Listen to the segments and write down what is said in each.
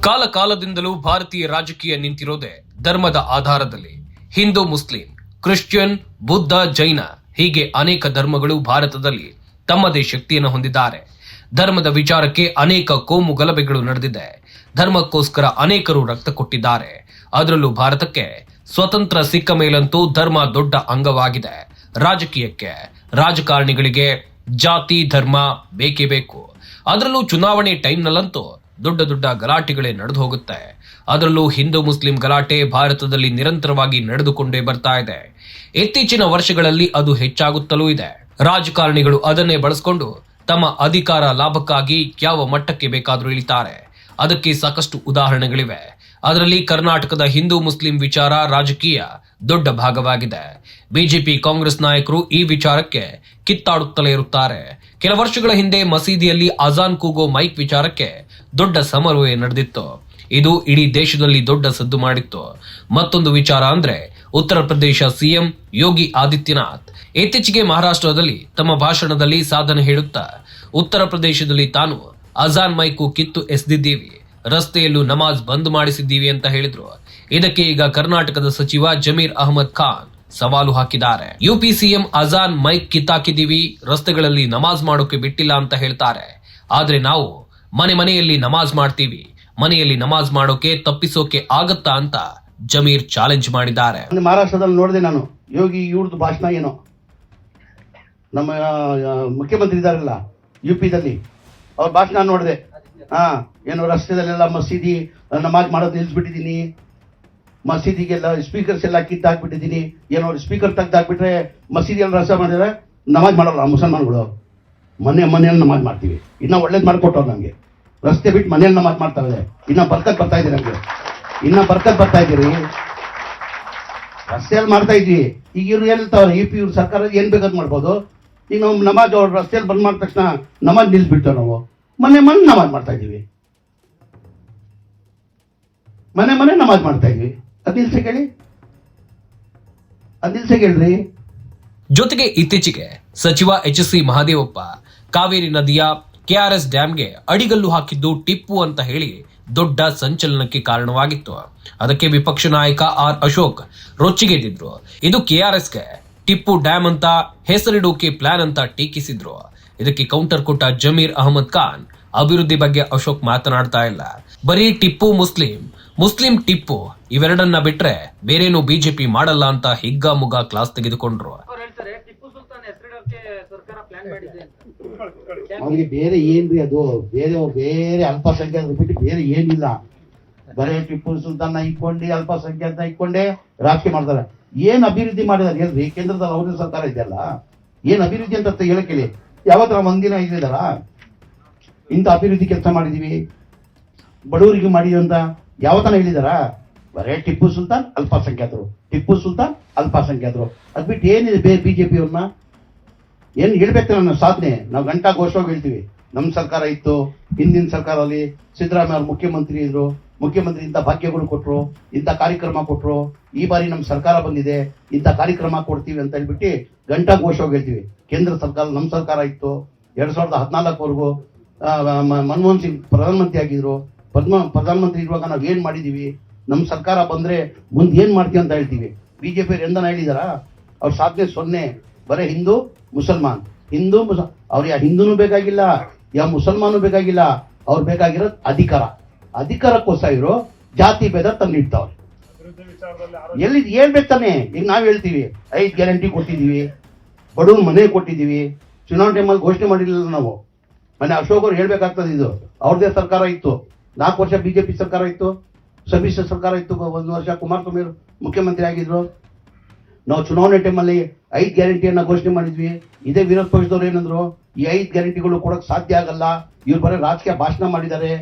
ಕಾಲ ಕಾಲದಿಂದಲೂ ಭಾರತೀಯ ರಾಜಕೀಯ ನಿಂತಿರೋದೇ ಧರ್ಮದ ಆಧಾರದಲ್ಲಿ. ಹಿಂದೂ, ಮುಸ್ಲಿಂ, ಕ್ರಿಶ್ಚಿಯನ್, ಬುದ್ಧ, ಜೈನ ಹೀಗೆ ಅನೇಕ ಧರ್ಮಗಳು ಭಾರತದಲ್ಲಿ ತಮ್ಮದೇ ಶಕ್ತಿಯನ್ನು ಹೊಂದಿದ್ದಾರೆ. ಧರ್ಮದ ವಿಚಾರಕ್ಕೆ ಅನೇಕ ಕೋಮು ಗಲಭೆಗಳು ನಡೆದಿದೆ. ಧರ್ಮಕ್ಕೋಸ್ಕರ ಅನೇಕರು ರಕ್ತ ಕೊಟ್ಟಿದ್ದಾರೆ. ಅದರಲ್ಲೂ ಭಾರತಕ್ಕೆ ಸ್ವತಂತ್ರ ಸಿಕ್ಕ ಮೇಲಂತೂ ಧರ್ಮ ದೊಡ್ಡ ಅಂಗವಾಗಿದೆ. ರಾಜಕೀಯಕ್ಕೆ ರಾಜಕಾರಣಿಗಳಿಗೆ ಜಾತಿ, ಧರ್ಮ ಬೇಕೇ ಬೇಕು. ಅದರಲ್ಲೂ ಚುನಾವಣೆ ಟೈಮ್ನಲ್ಲಂತೂ ದೊಡ್ಡ ದೊಡ್ಡ ಗಲಾಟೆಗಳೇ ನಡೆದು ಹೋಗುತ್ತೆ ಅದರಲ್ಲೂ ಹಿಂದೂ ಮುಸ್ಲಿಂ ಗಲಾಟೆ ಭಾರತದಲ್ಲಿ ನಿರಂತರವಾಗಿ ನಡೆದುಕೊಂಡೇ ಬರ್ತಾ ಇದೆ. ಇತ್ತೀಚಿನ ವರ್ಷಗಳಲ್ಲಿ ಅದು ಹೆಚ್ಚಾಗುತ್ತಲೂ ಇದೆ. ರಾಜಕಾರಣಿಗಳು ಅದನ್ನೇ ಬಳಸಿಕೊಂಡು ತಮ್ಮ ಅಧಿಕಾರ ಲಾಭಕ್ಕಾಗಿ ಯಾವ ಮಟ್ಟಕ್ಕೆ ಬೇಕಾದರೂ ಇಳಿತಾರೆ. ಅದಕ್ಕೆ ಸಾಕಷ್ಟು ಉದಾಹರಣೆಗಳಿವೆ. ಅದರಲ್ಲಿ ಕರ್ನಾಟಕದ ಹಿಂದೂ ಮುಸ್ಲಿಂ ವಿಚಾರ ರಾಜಕೀಯ. ದೊಡ್ಡ ಭಾಗವಾಗಿದೆ. ಬಿಜೆಪಿ ಕಾಂಗ್ರೆಸ್ ನಾಯಕರು ಈ ವಿಚಾರಕ್ಕೆ ಕಿತ್ತಾಡುತ್ತಲೇ ಇರುತ್ತಾರೆ. ಕೆಲ ವರ್ಷಗಳ ಹಿಂದೆ ಮಸೀದಿಯಲ್ಲಿ ಅಜಾನ್ ಕೂಗೋ ಮೈಕ್ ವಿಚಾರಕ್ಕೆ ದೊಡ್ಡ ಸಮರವೇ ನಡೆದಿತ್ತು. ಇದು ಇಡೀ ದೇಶದಲ್ಲಿ ದೊಡ್ಡ ಸದ್ದು ಮಾಡಿತ್ತು. ಮತ್ತೊಂದು ವಿಚಾರ ಅಂದ್ರೆ ಉತ್ತರ ಪ್ರದೇಶ ಸಿಎಂ ಯೋಗಿ ಆದಿತ್ಯನಾಥ್ ಇತ್ತೀಚೆಗೆ ಮಹಾರಾಷ್ಟ್ರದಲ್ಲಿ ತಮ್ಮ ಭಾಷಣದಲ್ಲಿ ಸಾಧನೆ ಹೇಳುತ್ತಾ, ಉತ್ತರ ಪ್ರದೇಶದಲ್ಲಿ ತಾನು ಅಜಾನ್ ಮೈಕು ಕಿತ್ತು ಎಸೆದಿದ್ದೀವಿ, ರಸ್ತೆಯಲ್ಲೂ ನಮಾಜ್ ಬಂದ್ ಮಾಡಿಸಿದ್ದೀವಿ ಅಂತ ಹೇಳಿದ್ರು. ಇದಕ್ಕೆ ಈಗ ಕರ್ನಾಟಕದ ಸಚಿವ ಜಮೀರ್ ಅಹಮದ್ ಖಾನ್ ಸವಾಲು ಹಾಕಿದ್ದಾರೆ. ಯುಪಿ ಸಿಎಂ ಅಜಾನ್ ಮೈಕ್ ಕಿತ್ತಾಕಿದೀವಿ ರಸ್ತೆಗಳಲ್ಲಿ ನಮಾಜ್ ಮಾಡೋಕೆ ಬಿಟ್ಟಿಲ್ಲ ಅಂತ ಹೇಳ್ತಾರೆ. ಆದ್ರೆ ನಾವು ಮನೆ ಮನೆಯಲ್ಲಿ ನಮಾಜ್ ಮಾಡ್ತೀವಿ, ಮನೆಯಲ್ಲಿ ನಮಾಜ್ ಮಾಡೋಕೆ, ತಪ್ಪಿಸೋಕೆ ಆಗತ್ತಾ ಅಂತ ಜಮೀರ್ ಚಾಲೆಂಜ್ ಮಾಡಿದ್ದಾರೆ. ಮಹಾರಾಷ್ಟ್ರದಲ್ಲಿ ನೋಡಿದೆ ನಾನು, ಯೋಗಿ ಇವ್ರದ್ದು ಭಾಷಣ ಏನೋ. ನಮ್ಮ ಮುಖ್ಯಮಂತ್ರಿ ಇದ್ದಾರಲ್ಲ ಯು ಅವ್ರ ಭಾಷಣ ನೋಡಿದೆ. ಹಾ ಏನು ರಸ್ತೆದಲ್ಲೆಲ್ಲ ಮಸೀದಿ, ನಮಾಜ್ ಮಾಡೋದು ನಿಲ್ಲಿಸ್ಬಿಟ್ಟಿದ್ದೀನಿ ಮಸೀದಿಗೆಲ್ಲ ಸ್ಪೀಕರ್ಸ್ ಎಲ್ಲ ಕಿತ್ತು ಹಾಕ್ಬಿಟ್ಟಿದ್ದೀನಿ. ಏನೋ ಸ್ಪೀಕರ್ ತೆಗ್ದು ಹಾಕ್ಬಿಟ್ರೆ ಮಸೀದಿಯಲ್ಲಿ ರಸ ಮಾಡಿದ್ರೆ ನಮಾಜ್ ಮಾಡೋಲ್ಲ, ಮುಸಲ್ಮಾನ್ಗಳು. ಮನೆ ಮನೆಯಲ್ಲಿ ನಮಾಜ್ ಮಾಡ್ತೀವಿ. ಇನ್ನ ಒಳ್ಳೇದು ಮಾಡಿಕೊಟ್ಟವ್ರು ನಮಗೆ ರಸ್ತೆ ಬಿಟ್ಟು ಮನೆಯಲ್ಲಿ ನಮಾಜ್ ಮಾಡ್ತಾರೆ. ಇನ್ನ ಬರ್ಕತ್ ಬರ್ತಾ ಇದ್ದೀರಿ ನಮಗೆ ಇನ್ನ ಬರ್ಕತ್ ಬರ್ತಾ ಇದ್ದೀರಿ. ರಸ್ತೆಯಲ್ಲಿ ಮಾಡ್ತಾ ಇದ್ವಿ. ಈಗ ಇವ್ರು ಹೇಳ್ತಾವ್ರೆ ಇ ಪಿ ಇವ್ರ ಸರ್ಕಾರ ಏನು ಬೇಕಾದ್ ಮಾಡ್ಬೋದು. ಈಗ ನಾವು ನಮಾಜ್ ಅವ್ರು ರಸ್ತೆಯಲ್ಲಿ ಬಂದ್ ಮಾಡಿದ ತಕ್ಷಣ ನಮಾಜ್ ನಿಲ್ಸ್ಬಿಟ್ಟು ನಾವು. ಮನೆ ಮನೆ ನಮಾಜ್ ಮಾಡ್ತಾ ಇದ್ದೀವಿ. ಮನೆ ಮನೆ ನಮಾಜ್ ಮಾಡ್ತಾ ಇದ್ವಿ. ನಿಲ್ಸಕ್ಕೆ ಹೇಳ್ರಿ ಜೊತೆಗೆ ಇತ್ತೀಚೆಗೆ ಸಚಿವ ಎಚ್ ಸಿ ಮಹಾದೇವಪ್ಪ ಕಾವೇರಿ ನದಿಯ ಕೆಆರ್ಎಸ್ ಡ್ಯಾಮ್ಗೆ ಅಡಿಗಲ್ಲು ಹಾಕಿದ್ದು ಟಿಪ್ಪು ಅಂತ ಹೇಳಿ ದೊಡ್ಡ ಸಂಚಲನಕ್ಕೆ ಕಾರಣವಾಗಿತ್ತು. ಅದಕ್ಕೆ ವಿಪಕ್ಷ ನಾಯಕ ಆರ್ ಅಶೋಕ್ ರೊಚ್ಚಿಗೆದ್ದಿದ್ರು. ಇದು ಕೆಆರ್ಎಸ್ಗೆ ಟಿಪ್ಪು ಡ್ಯಾಮ್ ಅಂತ ಹೆಸರಿಡೋಕೆ ಪ್ಲಾನ್ ಅಂತ ಟೀಕಿಸಿದ್ರು. ಇದಕ್ಕೆ ಕೌಂಟರ್ ಕೊಟ್ಟ ಜಮೀರ್ ಅಹಮದ್ ಖಾನ್ ಅಭಿವೃದ್ಧಿ ಬಗ್ಗೆ ಅಶೋಕ್ ಮಾತನಾಡ್ತಾ ಇಲ್ಲ. ಬರೀ ಟಿಪ್ಪು ಮುಸ್ಲಿಂ ಮುಸ್ಲಿಂ ಟಿಪ್ಪು ಇವೆರಡನ್ನ ಬಿಟ್ರೆ ಬೇರೇನು ಬಿಜೆಪಿ ಮಾಡಲ್ಲ ಅಂತ ಹಿಗ್ಗಾಮುಗ್ಗ ಕ್ಲಾಸ್ ತೆಗೆದುಕೊಂಡ್ರು. ಅವ್ರಿಗೆ ಬೇರೆ ಏನ್ರಿ ಅದು? ಬೇರೆ ಬೇರೆ ಅಲ್ಪಸಂಖ್ಯಾತ ಬಿಟ್ಟು ಬೇರೆ ಏನಿಲ್ಲ. ಬರೇ ಟಿಪ್ಪು ಸುಲ್ತಾನ ಇಟ್ಕೊಂಡು, ಅಲ್ಪಸಂಖ್ಯಾತ ಇಟ್ಕೊಂಡೇ ರಾಜಕೀಯ ಮಾಡ್ತಾರೆ. ಏನ್ ಅಭಿವೃದ್ಧಿ ಮಾಡಿದಾರೆ? ಹೇಳ್ರಿ ಕೇಂದ್ರದಲ್ಲಿ ಅವ್ರ ಸರ್ಕಾರ ಇದೆಯಲ್ಲ? ಏನ್ ಅಭಿವೃದ್ಧಿ ಅಂತ ಹೇಳಕ್ಕೆ ಹೇಳಿ. ಯಾವತ್ತರ ಒಂದಿನ ಇದಾರ ಇಂಥ ಅಭಿವೃದ್ಧಿ ಕೆಲಸ ಮಾಡಿದೀವಿ. ಬಡವರಿಗೆ ಮಾಡಿದಂತ ಯಾವತನ ಹೇಳಿದಾರ? ಬರೇ ಟಿಪ್ಪು ಸುಲ್ತಾನ್, ಅಲ್ಪಸಂಖ್ಯಾತರು. ಟಿಪ್ಪು ಸುಲ್ತಾನ್, ಅಲ್ಪಸಂಖ್ಯಾತರು. ಅದು ಬಿಟ್ಟು ಏನಿದೆ ಬೇ ಬಿಜೆಪಿ ಪಿಯವ್ರನ್ನ ಏನು ಹೇಳ್ಬೇಕು ನನ್ನ ಸಾಧನೆ? ನಾವು ಗಂಟಾ ಘೋಷವಾಗಿ ಹೇಳ್ತೀವಿ. ನಮ್ಮ ಸರ್ಕಾರ ಇತ್ತು, ಹಿಂದಿನ ಸರ್ಕಾರದಲ್ಲಿ ಸಿದ್ದರಾಮಯ್ಯ ಅವರು ಮುಖ್ಯಮಂತ್ರಿ ಇದ್ರು, ಮುಖ್ಯಮಂತ್ರಿ ಇಂಥ ಭಾಗ್ಯಗಳು ಕೊಟ್ರು, ಇಂಥ ಕಾರ್ಯಕ್ರಮ ಕೊಟ್ರು, ಈ ಬಾರಿ ನಮ್ಮ ಸರ್ಕಾರ ಬಂದಿದೆ, ಇಂಥ ಕಾರ್ಯಕ್ರಮ ಕೊಡ್ತೀವಿ ಅಂತ ಹೇಳ್ಬಿಟ್ಟು ಗಂಟಾ ಘೋಷವಾಗಿ ಹೇಳ್ತೀವಿ. ಕೇಂದ್ರ ಸರ್ಕಾರ ನಮ್ಮ ಸರ್ಕಾರ ಇತ್ತು. ಎರಡು ಸಾವಿರದ ಹದಿನಾಲ್ಕವರೆಗೂ ಮನಮೋಹನ್ ಸಿಂಗ್ ಪ್ರಧಾನಮಂತ್ರಿ ಆಗಿದ್ರು. ಪದ್ಮ ಪ್ರಧಾನಮಂತ್ರಿ ಇರುವಾಗ ನಾವು ಏನು ಮಾಡಿದ್ದೀವಿ ನಮ್ಮ ಸರ್ಕಾರ ಬಂದ್ರೆ ಮುಂದೆ ಏನು ಮಾಡ್ತೀವಿ ಅಂತ ಹೇಳ್ತೀವಿ. ಬಿಜೆಪಿ ಎಂದನ ಹೇಳಿದಾರ? ಅವ್ರ ಸಾಧನೆ ಸೊನ್ನೆ. ಬರೇ ಹಿಂದೂ, ಮುಸಲ್ಮಾನ್. ಹಿಂದೂ, ಮುಸ, ಅವ್ರು ಯಾವ ಹಿಂದೂನು ಬೇಕಾಗಿಲ್ಲ ಯಾವ ಮುಸಲ್ಮಾನು ಬೇಕಾಗಿಲ್ಲ, ಅವ್ರು ಬೇಕಾಗಿರೋದು ಅಧಿಕಾರ. ಅಧಿಕಾರಕ್ಕೋಸ್ಕರ ಇವರು ಜಾತಿ ಭೇದ ತಂದಿಡ್ತಾವ್ರೆ ಎಲ್ಲಿ ಬೇಕು ತಾನೆ? ಈಗ ನಾವು ಹೇಳ್ತೀವಿ, ಐದು ಗ್ಯಾರಂಟಿ ಕೊಟ್ಟಿದೀವಿ, ಬಡವ್ರ ಮನೆ ಕೊಟ್ಟಿದೀವಿ ಚುನಾವಣೆ ಟೈಮಲ್ಲಿ ಘೋಷಣೆ ಮಾಡಿರಲಿಲ್ಲ ನಾವು. ಮನೆ ಅಶೋಕ್ ಅವ್ರು ಹೇಳ್ಬೇಕಾಗ್ತದೆ ಇದು. ಅವ್ರದೇ ಸರ್ಕಾರ ಇತ್ತು. ನಾಲ್ಕು ವರ್ಷ ಬಿಜೆಪಿ ಸರ್ಕಾರ ಇತ್ತು, ಸಮ್ಮಿಶ್ರ ಸರ್ಕಾರ ಇತ್ತು, ಒಂದು ವರ್ಷ ಕುಮಾರಸ್ವಾಮಿ ಮುಖ್ಯಮಂತ್ರಿ ಆಗಿದ್ರು. ನಾವು ಚುನಾವಣೆ ಟೈಮಲ್ಲಿ ಐದು ಗ್ಯಾರಂಟಿಯನ್ನು ಘೋಷಣೆ ಮಾಡಿದ್ವಿ. ಇದೇ ವಿರೋಧ ಪಕ್ಷದವರು ಏನಂದ್ರು, ಈ ಐದು ಗ್ಯಾರಂಟಿಗಳು ಕೊಡಕ್ ಸಾಧ್ಯ ಆಗಲ್ಲ. ಇವ್ರು ಬರೀ ರಾಜಕೀಯ ಭಾಷಣ ಮಾಡಿದ್ದಾರೆ.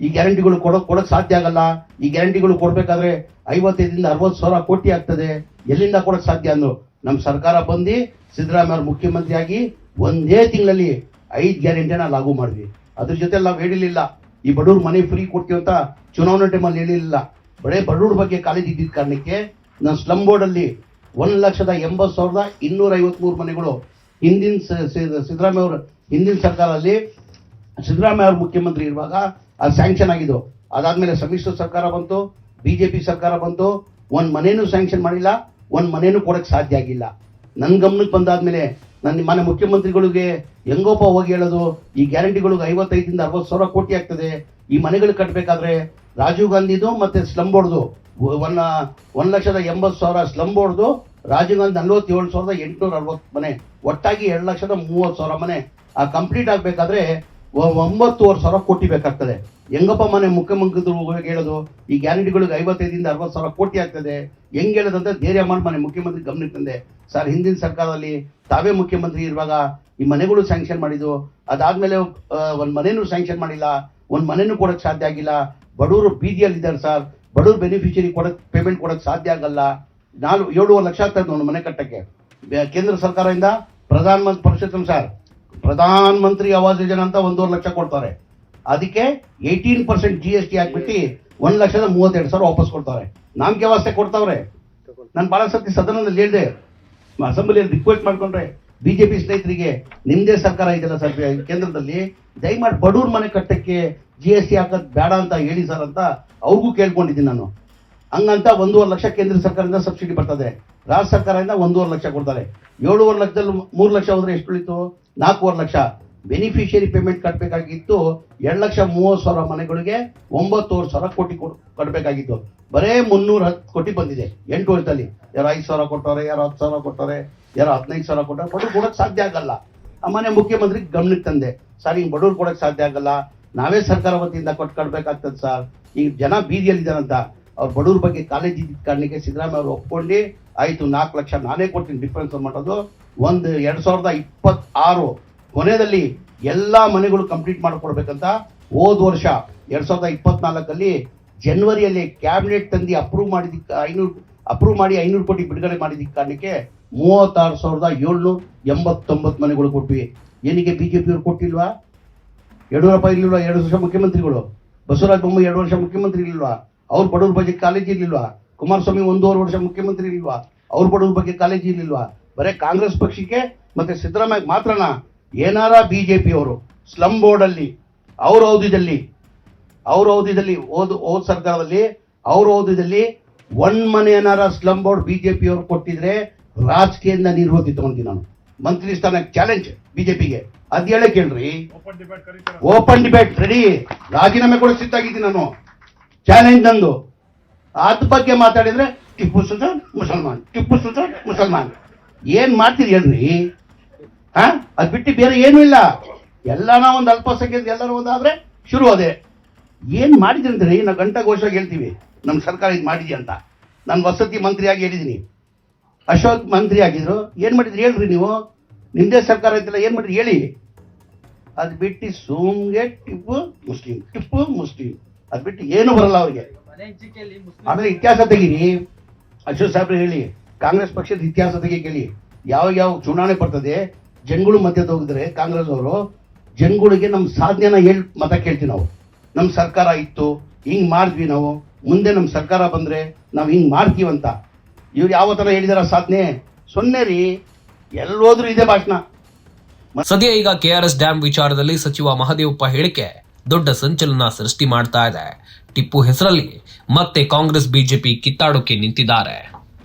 ಈ ಗ್ಯಾರಂಟಿಗಳು ಕೊಡೋ, ಕೊಡಕ್ ಸಾಧ್ಯ ಆಗಲ್ಲ. ಈ ಗ್ಯಾರಂಟಿಗಳು ಕೊಡ್ಬೇಕಾದ್ರೆ ಐವತ್ತೈದರಿಂದ ಅರವತ್ತು ಸಾವಿರ ಕೋಟಿ ಆಗ್ತದೆ. ಎಲ್ಲಿಂದ ಕೊಡೋಕೆ ಸಾಧ್ಯ ಅಂದ್ರು. ನಮ್ಮ ಸರ್ಕಾರ ಬಂದು ಸಿದ್ದರಾಮಯ್ಯ ಅವರು ಮುಖ್ಯಮಂತ್ರಿಯಾಗಿ ಒಂದೇ ತಿಂಗಳಲ್ಲಿ ಐದು ಗ್ಯಾರಂಟಿನ ಲಾಗು ಮಾಡಿದ್ವಿ. ಅದ್ರ ಜೊತೆ ನಾವು ಹೇಳಿರ್ಲಿಲ್ಲ. ಈ ಬಡವ್ರ ಮನೆ ಫ್ರೀ ಕೊಡ್ತೀವಿ ಅಂತ ಚುನಾವಣಾ ಟೈಮಲ್ಲಿ ಹೇಳಿಲ್ಲ ಬರೇ ಬಡವ್ರ ಬಗ್ಗೆ ಕಾಲೇಜ್ ಇದ್ದಿದ್ದ ಕಾರಣಕ್ಕೆ ನಾನು ಸ್ಲಮ್ ಬೋರ್ಡ್ ಅಲ್ಲಿ ಒಂದ್ ಲಕ್ಷದ ಎಂಬತ್ತು ಸಾವಿರದ ಇನ್ನೂರ ಮನೆಗಳು ಹಿಂದಿನ ಸಿದ್ದರಾಮಯ್ಯ ಅವರು, ಹಿಂದಿನ ಸರ್ಕಾರದಲ್ಲಿ. ಸಿದ್ದರಾಮಯ್ಯ ಅವರು ಮುಖ್ಯಮಂತ್ರಿ ಇರುವಾಗ ಅದು ಸ್ಯಾಂಕ್ಷನ್ ಆಗಿದ್ದು. ಅದಾದಮೇಲೆ ಸಮ್ಮಿಶ್ರ ಸರ್ಕಾರ ಬಂತು, ಬಿಜೆಪಿ ಸರ್ಕಾರ ಬಂತು. ಒಂದು ಮನೇನು ಸ್ಯಾಂಕ್ಷನ್ ಮಾಡಿಲ್ಲ, ಒಂದು ಮನೇನು ಕೊಡೋಕ್ಕೆ ಸಾಧ್ಯ ಆಗಿಲ್ಲ. ನನ್ನ ಗಮನಕ್ಕೆ ಬಂದಾದ್ಮೇಲೆ ನನ್ನ ಮನೆ ಮುಖ್ಯಮಂತ್ರಿಗಳಿಗೆ ಹೆಂಗೋಪ ಹೋಗಿ ಹೇಳೋದು, ಈ ಗ್ಯಾರಂಟಿಗಳಿಗೆ ಐವತ್ತೈದಿಂದ ಅರವತ್ತು ಸಾವಿರ ಕೋಟಿ ಆಗ್ತದೆ. ಈ ಮನೆಗಳು ಕಟ್ಟಬೇಕಾದ್ರೆ ರಾಜೀವ್ ಗಾಂಧಿದು ಮತ್ತೆ ಸ್ಲಮ್ ಬೋರ್ಡ್ದು ಒನ್ ಒಂದು ಲಕ್ಷದ ಎಂಬತ್ತು ಸಾವಿರ ಸ್ಲಮ್ ಬೋರ್ಡ್ದು, ರಾಜೀವ್ ಗಾಂಧಿ ನಲ್ವತ್ತೇಳು ಸಾವಿರದ ಎಂಟುನೂರ ಅರವತ್ತು ಮನೆ. ಒಟ್ಟಾಗಿ ಎರಡು ಲಕ್ಷದ ಮೂವತ್ತು ಸಾವಿರ ಮನೆ. ಆ ಕಂಪ್ಲೀಟ್ ಆಗ್ಬೇಕಾದ್ರೆ ಒಂಬತ್ತುವರೆ ಸಾವಿರ ಕೋಟಿ ಬೇಕಾಗ್ತದೆ. ಹೆಂಗಪ್ಪ ಮನೆ ಮುಖ್ಯಮಂತ್ರಿಗಳು ಹೋಗಿ ಹೇಳೋದು? ಈ ಗ್ಯಾರಂಟಿಗಳಿಗೆ ಐವತ್ತೈದಿಂದ ಅರವತ್ತು ಸಾವಿರ ಕೋಟಿ ಆಗ್ತದೆ. ಹೆಂಗ್ ಹೇಳೋದಂತ ಧೈರ್ಯ ಮಾಡಿ ಮನೆ ಮುಖ್ಯಮಂತ್ರಿ ಗಮನಕ್ಕೆ ತಂದೆ. ಸರ್, ಹಿಂದಿನ ಸರ್ಕಾರದಲ್ಲಿ ತಾವೇ ಮುಖ್ಯಮಂತ್ರಿ ಇರುವಾಗ ಈ ಮನೆಗಳು ಸ್ಯಾಂಕ್ಷನ್ ಮಾಡಿದ್ದು. ಅದಾದಮೇಲೆ ಒಂದು ಮನೆನೂ ಸ್ಯಾಂಕ್ಷನ್ ಮಾಡಿಲ್ಲ. ಒಂದು ಮನೆನೂ ಕೊಡಕ್ ಸಾಧ್ಯ ಆಗಿಲ್ಲ. ಬಡವರು ಬೀದಿಯಲ್ಲಿದ್ದಾರೆ ಸರ್. ಬಡವರು ಬೆನಿಫಿಷರಿ ಕೊಡಕ್ ಪೇಮೆಂಟ್ ಕೊಡಕ್ ಸಾಧ್ಯ ಆಗಲ್ಲ. ನಾಲ್ಕು, ಏಳುವರೆ ಲಕ್ಷ ಆಗ್ತದೆ ಒಂದು ಮನೆ ಕಟ್ಟಕ್ಕೆ. ಕೇಂದ್ರ ಸರ್ಕಾರದಿಂದ ಪ್ರಧಾನಮಂತ್ರಿ ಮಂತ್ರಿ ಪುರುಷೋತ್ತಮ್ ಸರ್ ಪ್ರಧಾನ ಮಂತ್ರಿ ಆವಾಸ್ ಯೋಜನೆ ಅಂತ ಒಂದೂವರೆ ಲಕ್ಷ ಕೊಡ್ತಾರೆ. ಅದಕ್ಕೆ eighteen percent G S T ಹಾಕ್ಬಿಟ್ಟು ಒಂದು ಲಕ್ಷದ ಮೂವತ್ತೆರಡು ಸಾವಿರ ವಾಪಸ್ ಕೊಡ್ತಾರೆ. ನಾಮಕೆ ವ್ಯವಸ್ಥೆ ಕೊಡ್ತಾವ್ರೆ. ನಾನು ಭಾಳ ಸತಿ ಸದನದಲ್ಲಿ ಹೇಳಿದೆ ಅಸೆಂಬ್ಲಿಯಲ್ಲಿ ರಿಕ್ವೆಸ್ಟ್ ಮಾಡ್ಕೊಂಡ್ರೆ ಬಿಜೆಪಿ ಸ್ನೇಹಿತರಿಗೆ ನಿಮ್ಮದೇ ಸರ್ಕಾರ ಇದೆಯಲ್ಲ ಸರ್, ಕೇಂದ್ರದಲ್ಲಿ, ದಯಮಾಡಿ ಬಡವ್ರ ಮನೆ ಕಟ್ಟಕ್ಕೆ ಜಿ ಎಸ್ ಟಿ ಹಾಕೋದು ಬೇಡ ಅಂತ ಹೇಳಿ ಸರ್ ಅಂತ ಅವ್ರಿಗೂ ಕೇಳ್ಕೊಂಡಿದ್ದೀನಿ ನಾನು. ಹಂಗಂತ ಒಂದೂವರೆ ಲಕ್ಷ ಕೇಂದ್ರ ಸರ್ಕಾರದಿಂದ ಸಬ್ಸಿಡಿ ಬರ್ತದೆ. ರಾಜ್ಯ ಸರ್ಕಾರದಿಂದ ಒಂದೂವರೆ ಲಕ್ಷ ಕೊಡ್ತಾರೆ. ಏಳುವರೆ ಲಕ್ಷದಲ್ಲಿ ಮೂರು ಲಕ್ಷ ಹೋದ್ರೆ ಎಷ್ಟು ಉಳಿತು? ನಾಲ್ಕೂವರೆ ಲಕ್ಷ ಬೆನಿಫಿಷಿಯರಿ ಪೇಮೆಂಟ್ ಕಟ್ಟಬೇಕಾಗಿತ್ತು ಎರಡು ಲಕ್ಷ ಮೂವತ್ತು ಸಾವಿರ ಮನೆಗಳಿಗೆ ಒಂಬತ್ತೂವರೆ ಸಾವಿರ ಕೋಟಿ ಕಟ್ಟಬೇಕಾಗಿತ್ತು ಬರೇ ಮುನ್ನೂರ ಹತ್ತು ಕೋಟಿ ಬಂದಿದೆ. ಎಂಟು ವರ್ಷದಲ್ಲಿ ಯಾರು ಐದು ಸಾವಿರ ಕೊಟ್ಟವ್ರೆ, ಯಾರು ಹತ್ತು ಸಾವಿರ ಕೊಟ್ಟವ್ರೆ, ಯಾರು ಹದಿನೈದು ಸಾವಿರ ಕೊಟ್ಟರೆ ಬಡವ್ರು ಕೊಡೋಕೆ ಸಾಧ್ಯ ಆಗಲ್ಲ. ಮನೆ ಮುಖ್ಯಮಂತ್ರಿ ಗಮನಕ್ಕೆ ತಂದೆ. ಸರ್ ಹಿಂಗೆ ಬಡವ್ರು ಕೊಡೋಕೆ ಸಾಧ್ಯ ಆಗಲ್ಲ. ನಾವೇ ಸರ್ಕಾರ ವತಿಯಿಂದ ಕೊಟ್ಟು ಕಟ್ಟಬೇಕಾಗ್ತದೆ ಸರ್. ಈಗ ಜನ ಬೀದಿಯಲ್ಲಿದ್ದಾರಂತ. ಅವ್ರು ಬಡವ್ರ ಬಗ್ಗೆ ಕಾಲೇಜ್ ಇದ್ದ ಕಾರಣಕ್ಕೆ ಸಿದ್ದರಾಮಯ್ಯ ಅವರು ಒಪ್ಕೊಂಡು, ಆಯಿತು ನಾಲ್ಕು ಲಕ್ಷ ನಾನೇ ಕೊಡ್ತೀನಿ ಡಿಫ್ರೆನ್ಸ್ ಮಾಡೋದು ಒಂದು ಎರಡು ಸಾವಿರದ ಇಪ್ಪತ್ತಾರು ಕೊನೆಯಲ್ಲಿ ಎಲ್ಲಾ ಮನೆಗಳು ಕಂಪ್ಲೀಟ್ ಮಾಡಿಕೊಡ್ಬೇಕಂತ ಹೋದ ವರ್ಷ ಎರಡು ಸಾವಿರದ ಇಪ್ಪತ್ನಾಲ್ಕಲ್ಲಿ ಜನ್ವರಿಯಲ್ಲಿ ಕ್ಯಾಬಿನೆಟ್ ತಂದು ಅಪ್ರೂವ್ ಮಾಡಿದ ಐನೂರು ಅಪ್ರೂವ್ ಮಾಡಿ ಐನೂರು ಕೋಟಿ ಬಿಡುಗಡೆ ಮಾಡಿದ ಕಾರಣಕ್ಕೆ ಮೂವತ್ತಾರು ಸಾವಿರದ ಏಳ್ನೂರ ಎಂಬತ್ತೊಂಬತ್ತು ಮನೆಗಳು ಕೊಟ್ವಿ. ಏನಕ್ಕೆ ಬಿಜೆಪಿ ಪಿಯವ್ರು ಕೊಟ್ಟಿಲ್ವಾ? ಯಡಿಯೂರಪ್ಪ ಇರ್ಲಿಲ್ವಾ ಎರಡು ವರ್ಷ ಮುಖ್ಯಮಂತ್ರಿಗಳು? ಬಸವರಾಜ ಬೊಮ್ಮಾಯಿ ಎರಡು ವರ್ಷ ಮುಖ್ಯಮಂತ್ರಿ ಇರ್ಲಿಲ್ವಾ? ಅವ್ರ ಬಡವ್ರ ಬಗ್ಗೆ ಕಾಲೇಜ್ ಇರ್ಲಿಲ್ವಾ? ಕುಮಾರಸ್ವಾಮಿ ಒಂದೂವರೆ ವರ್ಷ ಮುಖ್ಯಮಂತ್ರಿ ಇರ್ಲಿಲ್ವಾ? ಅವ್ರ ಬಡವ್ರ ಬಗ್ಗೆ ಕಾಲೇಜ್ ಇರ್ಲಿಲ್ವಾ? ಬರೇ ಕಾಂಗ್ರೆಸ್ ಪಕ್ಷಕ್ಕೆ ಮತ್ತೆ ಸಿದ್ದರಾಮಯ್ಯ ಮಾತ್ರನಾ ಏನಾರ ಬಿಜೆಪಿ ಅವರು ಸ್ಲಮ್ ಬೋರ್ಡ್ ಅಲ್ಲಿ ಅವ್ರ ಅವಧಿಯಲ್ಲಿ ಅವ್ರ ಅವಧಿಯಲ್ಲಿ ಓದ್ ಓದ್ ಸರ್ಕಾರದಲ್ಲಿ ಅವ್ರ ಓದಿದಲ್ಲಿ ಒನ್ ಮನೆ ಏನಾರ ಸ್ಲಮ್ ಬೋರ್ಡ್ ಬಿಜೆಪಿ ಅವರು ಕೊಟ್ಟಿದ್ರೆ ರಾಜಕೀಯದಿಂದ ಓದಿ ತಗೊಂತೀನಿ ನಾನು. ಮಂತ್ರಿ ಸ್ಥಾನಕ್ಕೆ ಚಾಲೆಂಜ್ ಬಿಜೆಪಿಗೆ. ಅದ್ ಹೇಳ ಕೇಳ್ರಿ ಓಪನ್ ಡಿಬೇಟ್ ರೆಡಿ ರಾಜೀನಾಮೆ ಕೂಡ ಸಿದ್ಧಾಗಿದ್ದೀನಿ ನಾನು. ಚಾಲೆಂಜ್ ನಂದು. ಅದ್ ಬಗ್ಗೆ ಮಾತಾಡಿದ್ರೆ ಟಿಪ್ಪು ಸುಲ್ತಾನ್ ಮುಸಲ್ಮಾನ್ ಟಿಪ್ಪು ಸುಲ್ತಾನ್ ಮುಸಲ್ಮಾನ್. ಏನ್ ಮಾಡ್ತೀರಿ ಹೇಳ್ರಿ? ಹಾ? ಅದ್ ಬಿಟ್ಟು ಬೇರೆ ಏನೂ ಇಲ್ಲ. ಎಲ್ಲಾನ ಒಂದು ಅಲ್ಪಸಂಖ್ಯಾತ ಎಲ್ಲರೂ ಒಂದಾದ್ರೆ ಶುರು ಅದೇ ಏನ್ ಮಾಡಿದ್ರಿ ನಾವು ಗಂಟಘೋಷವಾಗಿ ಹೇಳ್ತೀವಿ. ನಮ್ಮ ಸರ್ಕಾರ ಇದು ಮಾಡಿದ್ಯಾ ಅಂತ. ನಾನು ವಸತಿ ಮಂತ್ರಿಯಾಗಿ ಹೇಳಿದ್ದೀನಿ ಅಶೋಕ್ ಮಂತ್ರಿ ಆಗಿದ್ರು. ಏನು ಮಾಡಿದ್ರಿ ಹೇಳ್ರಿ ನೀವು? ನಿಮ್ಮದೇ ಸರ್ಕಾರ ಐತಿಲ್ಲ, ಏನು ಮಾಡಿದ್ರಿ ಹೇಳಿ. ಅದು ಬಿಟ್ಟು ಸುಮ್ಗೆ ಟಿಪ್ಪು ಮುಸ್ಲಿಂ ಟಿಪ್ಪು ಮುಸ್ಲಿಂ. ಅದು ಬಿಟ್ಟು ಏನು ಬರಲ್ಲ ಅವ್ರಿಗೆ. ಆಮೇಲೆ ಇತಿಹಾಸ ತೆಗೀರಿ. ಅಶೋಕ್ ಸಾಹೇಬ್ರು ಹೇಳಿ. ಕಾಂಗ್ರೆಸ್ ಪಕ್ಷದ ಇತಿಹಾಸ ತೆಗಿ ಕೇಳಿ. ಯಾವ ಯಾವ ಚುನಾವಣೆ ಬರ್ತದೆ ಜನಗಳು ಮಧ್ಯದ ಹೋಗಿದ್ರೆ ಕಾಂಗ್ರೆಸ್ ಅವರು ಜನಗಳಿಗೆ ನಮ್ಮ ಸಾಧನೆನ ಹೇಳಿ ಮತ ಕೇಳ್ತೀವಿ ನಾವು. ನಮ್ಮ ಸರ್ಕಾರ ಇತ್ತು, ಹಿಂಗೆ ಮಾಡಿದ್ವಿ ನಾವು. ಮುಂದೆ ನಮ್ಮ ಸರ್ಕಾರ ಬಂದ್ರೆ ನಾವು ಹಿಂಗೆ ಮಾಡ್ತೀವಂತ ಇವ್ರು ಯಾವ ಥರ ಹೇಳಿದಾರ ಸಾಧನೆ? ಸೊನ್ನೆ ರೀ ಎಲ್ಲೋದ್ರೂ ಇದೆ ಭಾಷಣ. ಸದ್ಯ ಈಗ ಕೆಆರ್ಎಸ್ ಡ್ಯಾಂ ವಿಚಾರದಲ್ಲಿ ಸಚಿವ ಮಹದೇವಪ್ಪ ಹೇಳಿಕೆ, ದೊಡ್ಡ ಸಂಚಲನ ಸೃಷ್ಟಿ ಮಾಡ್ತಾ ಇದೆ. ಟಿಪ್ಪು ಹೆಸರಲ್ಲಿ ಮತ್ತೆ ಕಾಂಗ್ರೆಸ್, ಬಿಜೆಪಿ ಕಿತ್ತಾಡೋಕೆ ನಿಂತಿದ್ದಾರೆ.